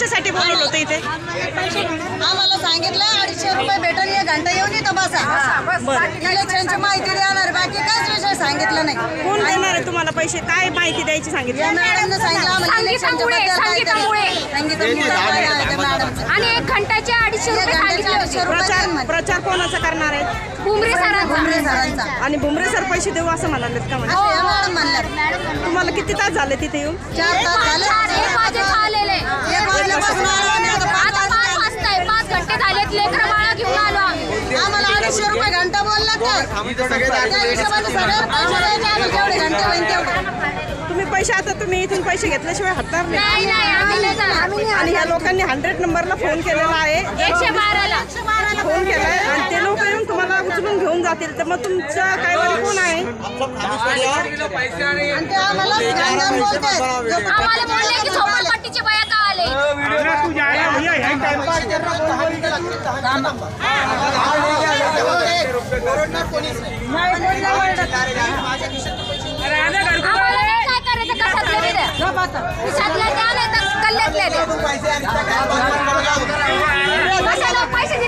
कशासाठी बोलवलं होतं इथे? आम्हाला सांगितलं अडीचशे रुपये भेटल एक घंटा येऊन इथं बसा. इलेक्शनची माहिती देणार बाकी काहीच विषय सांगितलं नाही. कोण देणार आहे तुम्हाला पैसे? काय माहिती द्यायची सांगितली? मॅडमनं सांगितलं आणि एक घंटाचे अडीचशे रुपये प्रचार प्रचार कोणाचा करणार आहे? भुमरे सरांचा. आणि भुमरे सर पैसे देऊ असं म्हणाले का म्हणजे तुम्हाला किती तास झाले तिथे येऊन? चार तास झाले. अडीचशे रुपये घंटा बोलला तर. त्या हिशोबाने सगळं पैसे द्यायचे आम्ही जेवढे घंटे होईल तेवढे. तुम्ही पैसे आता तुम्ही इथून पैसे घेतल्याशिवाय हटणार नाही. नाही नाही आम्ही नाही जाणार. आणि ह्या लोकांनी हंड्रेड नंबरला फोन केलेला आहे. एकशे बाराला. फोन केलाय. आणि ते लोक येऊन तुम्हाला उचलून घेऊन जातील. तर मग तुमचं काय वाली कोण आहे? आणि ते आम्हाला बोलतात. बोलले की झोपडपट्टीचे बया का आले. खिशातले द्या